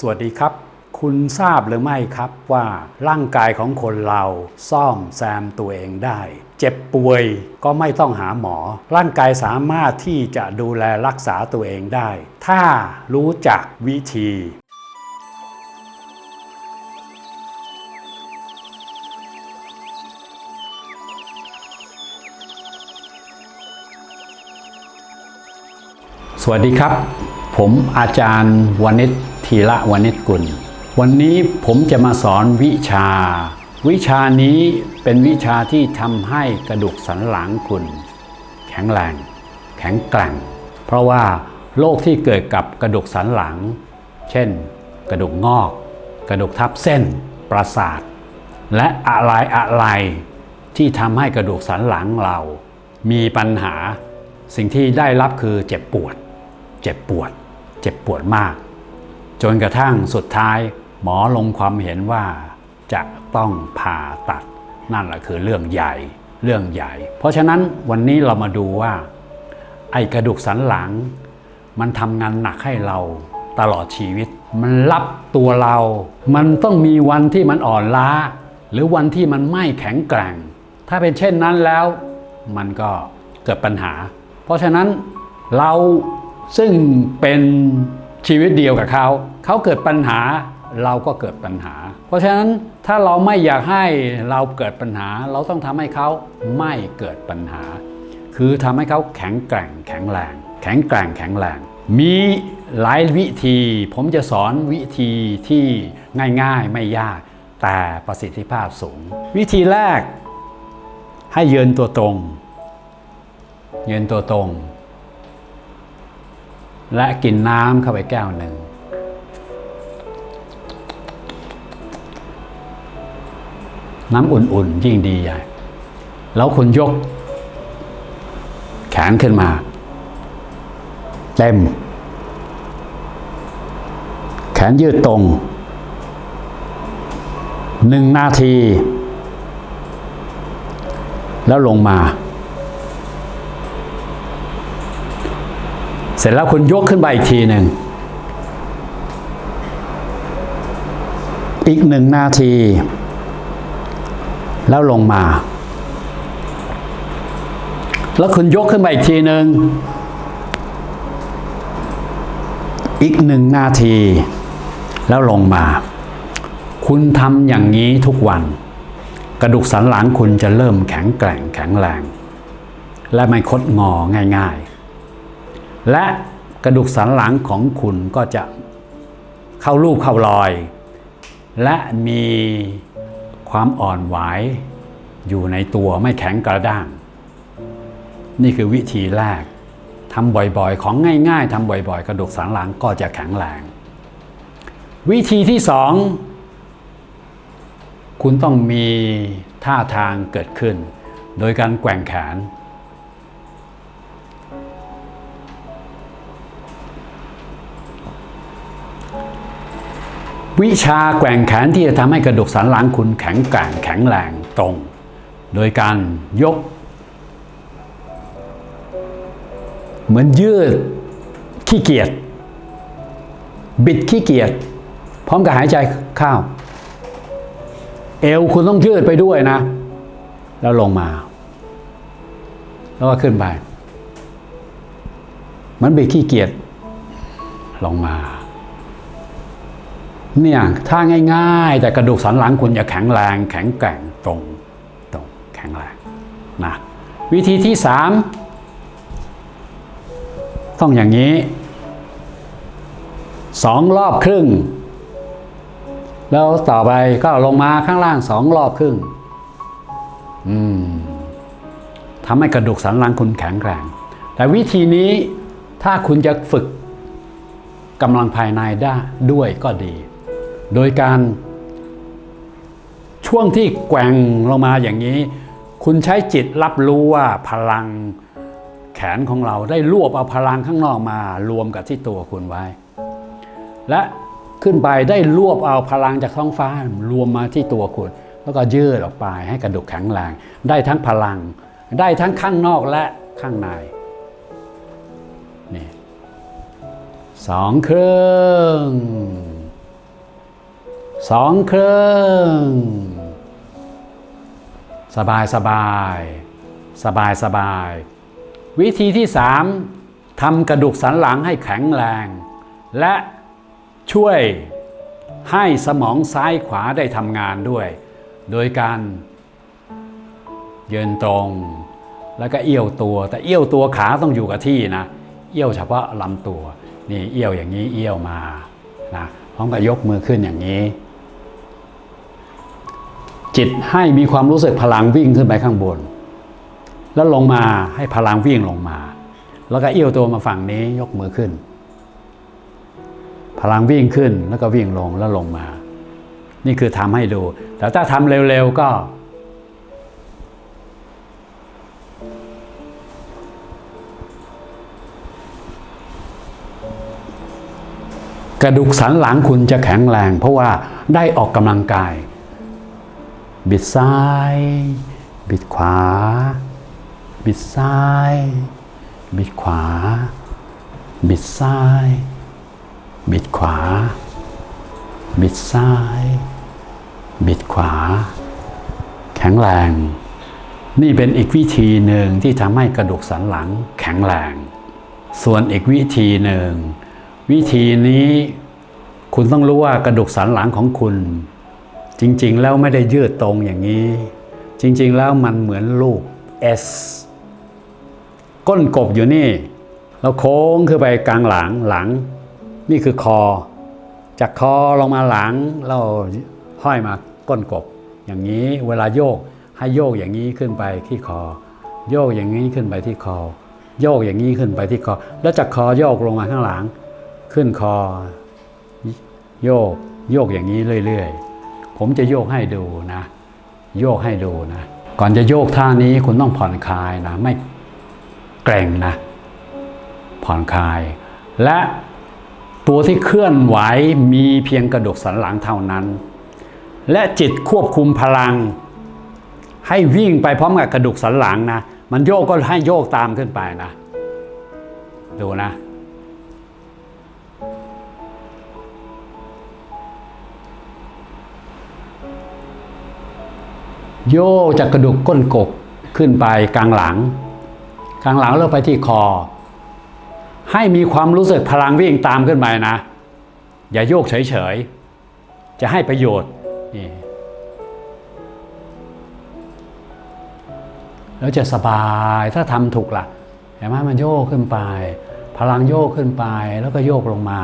สวัสดีครับ คุณทราบหรือไม่ครับว่าร่างกายของคนเราซ่อมแซมตัวเองได้ เจ็บป่วยก็ไม่ต้องหาหมอ ร่างกายสามารถที่จะดูแลรักษาตัวเองได้ ถ้ารู้จักวิธีสวัสดีครับ ผมอาจารย์วณิช ธีระวณิชกุล วันนี้ผมจะมาสอนวิชา วิชานี้เป็นวิชาที่ทำให้กระดูกสันหลังคุณ แข็งแรง แข็งแกร่ง เพราะว่าโรคที่เกิดกับกระดูกสันหลัง เช่น กระดูกงอก กระดูกทับเส้น ประสาท และอะไรอะไรที่ทำให้กระดูกสันหลังเรา มีปัญหา สิ่งที่ได้รับคือเจ็บปวด เจ็บปวด เจ็บปวดมาก จนกระทั่งสุดท้ายหมอลงความเห็นว่าจะต้องผ่าตัด นั่นแหละคือเรื่องใหญ่เรื่องใหญ่ เพราะฉะนั้นวันนี้เรามาดูว่า ไอ้กระดูกสันหลัง มันทำงานหนักให้เราตลอดชีวิต มันรับตัวเรา มันต้องมีวันที่มันอ่อนล้า หรือวันที่มันไม่แข็งแกร่ง ถ้าเป็นเช่นนั้นแล้ว มันก็เกิดปัญหา เพราะฉะนั้นเราซึ่งเป็น ชีวิตเดียวกับเขาเขาเกิดปัญหาเราก็เกิดปัญหา เพราะฉะนั้นถ้าเราไม่อยากให้เราเกิดปัญหา เราต้องทำให้เขาไม่เกิดปัญหา คือทำให้เขาแข็งแกร่งแข็งแรง แข็งแกร่งแข็งแรง มีหลายวิธี ผมจะสอนวิธีที่ง่ายๆไม่ยาก แต่ประสิทธิภาพสูง วิธีแรกให้ยืนตัวตรงยืนตัวตรง และกินน้ำเข้าไปแก้วหนึ่ง น้ำอุ่นๆ ยิ่งดีใหญ่ แล้วคุณยก แขนขึ้นมา เต็ม แขนยืดตรง หนึ่งนาที แล้วลงมา สร็จแล้วคุณยกขึ้นไปอีกทีหนึ่ง อีกหนึ่งนาที แล้วลงมา แล้วคุณยกขึ้นไปอีกทีหนึ่ง อีกหนึ่งนาที แล้วลงมา คุณทำอย่างนี้ทุกวัน กระดูกสันหลังคุณจะเริ่มแข็งแกร่งแข็งแรง และไม่คดงอง่าย ๆ และกระดูกสันหลังของคุณก็จะเข้ารูปเข้ารอย และมีความอ่อนไหวอยู่ในตัวไม่แข็งกระด้าง นี่คือวิธีแรกทำบ่อยๆ ของง่ายๆทำบ่อยๆ กระดูกสันหลังก็จะแข็งแรง วิธีที่สองคุณต้องมีท่าทางเกิดขึ้น โดยการแกว่งแขน วิชาแกว่งแขนที่จะทำให้กระดูกสันหลังคุณแข็งแกร่งแข็งแรงตรง โดยการยก เหมือนยืดขี้เกียจบิดขี้เกียจพร้อมกับหายใจเข้าเอวคุณต้องยืดไปด้วยนะ แล้วลงมา แล้วก็ขึ้นไป มันบิดขี้เกียจลงมา เนี่ยถ้าง่าย ๆ แต่กระดูกสันหลังคุณจะแข็งแรง แข็งแกร่งตรงตรงแข็งแรงนะวิธีที่สามต้องอย่างนี้สองรอบครึ่ง แล้วต่อไปก็ลงมาข้างล่างสองรอบครึ่งอืมทำให้กระดูกสันหลังคุณแข็งแรงแต่วิธีนี้ถ้าคุณจะฝึกกำลังภายในได้ด้วยก็ดี โดยการ ช่วงที่แกว่งลงมาอย่างนี้ คุณใช้จิตรับรู้ว่าพลังแขนของเราได้รวบเอาพลังข้างนอกมารวมกับที่ตัวคุณไว้ และขึ้นไปได้รวบเอาพลังจากท้องฟ้ารวมมาที่ตัวคุณ แล้วก็ยืดออกไปให้กระดูกแข็งแรงได้ทั้งพลัง ได้ทั้งข้างนอกและข้างในนี่สองครึ่ง สองครึ่ง สบายสบาย สบายสบาย วิธีที่สามทำกระดูกสันหลังให้แข็งแรง และช่วยให้สมองซ้ายขวาได้ทำงานด้วย โดยการยืนตรง แล้วก็เอี้ยวตัว แต่เอี้ยวตัวขาต้องอยู่กับที่นะ เอี้ยวเฉพาะลำตัว นี่เอี้ยวอย่างนี้เอี้ยวมานะพร้อมกับยกมือขึ้นอย่างนี้ จิตให้มีความรู้สึกพลังวิ่งขึ้นไปข้างบน แล้วลงมาให้พลังวิ่งลงมา แล้วก็เอี้ยวตัวมาฝั่งนี้ยกมือขึ้น พลังวิ่งขึ้นแล้วก็วิ่งลงแล้วลงมา นี่คือทำให้ดู แต่ถ้าทำเร็วๆก็กระดูกสันหลังคุณจะแข็งแรง เพราะว่าได้ออกกำลังกาย บิดซ้าย บิดขวา บิดซ้าย บิดขวา บิดซ้าย บิดขวา บิดซ้าย บิดขวา แข็งแรง นี่เป็นอีกวิธีหนึ่งที่ทำให้กระดูกสันหลังแข็งแรง ส่วนอีกวิธีหนึ่ง วิธีนี้คุณต้องรู้ว่ากระดูกสันหลังของคุณ จริง ๆ แล้วไม่ได้ยืดตรงอย่างนี้ จริง ๆ แล้วมันเหมือนรูป S ก้นกบอยู่นี่ เราโค้งขึ้นไปกลางหลังหลัง นี่คือคอ จากคอลงมาหลังเราห้อยมาก้นกบ อย่างนี้เวลาโยกให้โยกอย่างนี้ขึ้นไปที่คอ โยกอย่างนี้ขึ้นไปที่คอ โยกอย่างนี้ขึ้นไปที่คอ แล้วจากคอโยกลงมาข้างหลัง ขึ้นคอ โยกโยกอย่างนี้เรื่อย ๆ ผมจะโยกให้ดูนะ โยกให้ดูนะ ก่อนจะโยกท่านี้คุณต้องผ่อนคลายนะ ไม่เกร็งนะ ผ่อนคลาย และตัวที่เคลื่อนไหวมีเพียงกระดูกสันหลังเท่านั้น และจิตควบคุมพลัง ให้วิ่งไปพร้อมกับกระดูกสันหลังนะ มันโยกก็ให้โยกตามขึ้นไปนะ ดูนะ โยกจากกระดูกก้นกบขึ้นไปกลางหลัง กลางหลังแล้วไปที่คอ ให้มีความรู้สึกพลังวิ่งตามขึ้นไปนะ อย่าโยกเฉยๆ จะให้ประโยชน์นี่แล้วจะสบายถ้าทำถูกละ่ะเห็นไหมมันโยกขึ้นไป พลังโยกขึ้นไปแล้วก็โยกลงมา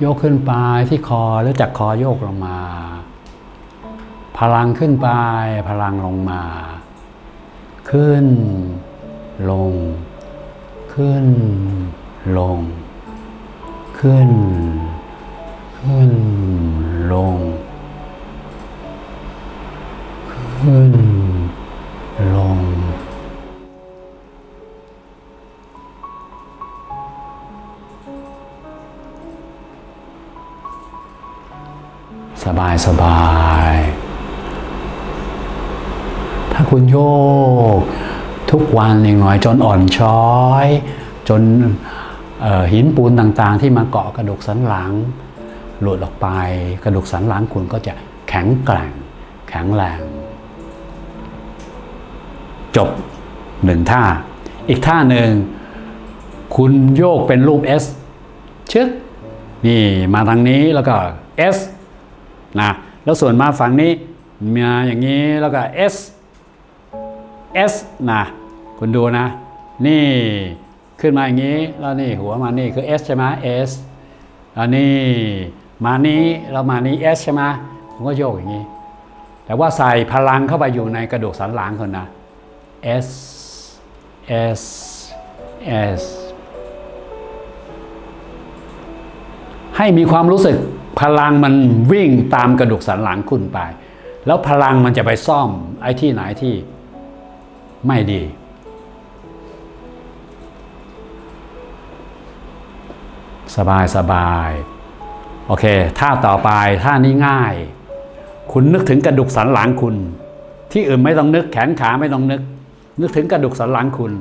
โยกขึ้นไปที่คอแล้วจากคอโยกลงมา พลังขึ้นไป พลังลงมา ขึ้น ลง ขึ้น ลง ขึ้น ขึ้น ลง ขึ้น ลง สบายสบาย คุณโยก ทุกวันอย่างน้อยจนอ่อนช้อย จนหินปูนต่างๆ ที่มาเกาะกระดูกสันหลัง หลุดออกไปกระดูกสันหลังคุณก็จะแข็งแกร่งแข็งแรงจบหนึ่งท่า อีกท่าหนึ่งคุณโยกเป็นรูป S ชึกนี่มาทางนี้แล้วก็ S นะแล้วส่วนมาฝั่งนี้มาอย่างนี้แล้วก็ S S นะคุณดูนะ นี่ขึ้นมาอย่างนี้ แล้วนี่หัวมานี่คือ S ใช่ไหม S อันนี้มานี้แล้วมานี้ S ใช่ไหมผมก็โยกอย่างนี้ แต่ว่าใส่พลังเข้าไปอยู่ในกระดูกสันหลังคนนะ S S S ให้มีความรู้สึกพลังมันวิ่งตามกระดูกสันหลังคุณไป แล้วพลังมันจะไปซ่อมไอ้ที่ไหนที่ ไม่ดี สบายสบายโอเคท่าต่อไปท่านี้ง่าย คุณนึกถึงกระดูกสันหลังคุณ ที่อื่นไม่ต้องนึกแขนขาไม่ต้องนึก นึกถึงกระดูกสันหลังคุณ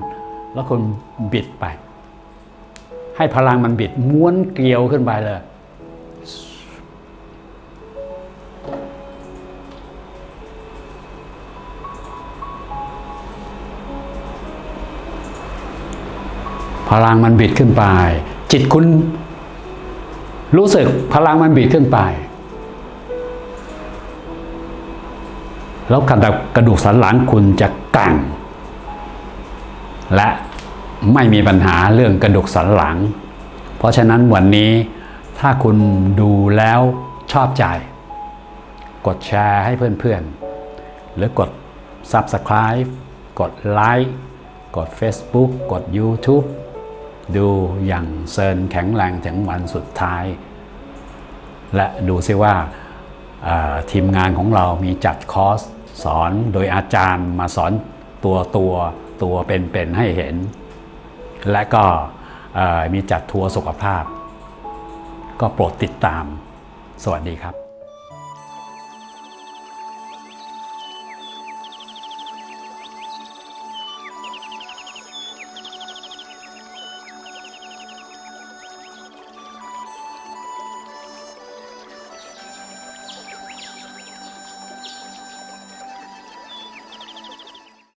แล้วคุณบิดไป ให้พลังมันบิดม้วนเกลียวขึ้นไปเลย พลังมันบิดขึ้นไป จิตคุณรู้สึกพลังมันบิดขึ้นไป แล้วกระดูกกระดูกสันหลังคุณจะแกร่งและไม่มีปัญหาเรื่องกระดูกสันหลัง เพราะฉะนั้นวันนี้ถ้าคุณดูแล้วชอบใจ กดแชร์ให้เพื่อนๆ หรือกด Subscribe กดไลค์กด Facebook กด YouTube ดูอย่างเซินแข็งแรงถึงวันสุดท้าย และดูซิว่าทีมงานของเรามีจัดคอร์สสอนโดยอาจารย์มาสอนตัวตัวตัวเป็นๆให้เห็น และก็มีจัดทัวร์สุขภาพ ก็โปรดติดตาม สวัสดีครับ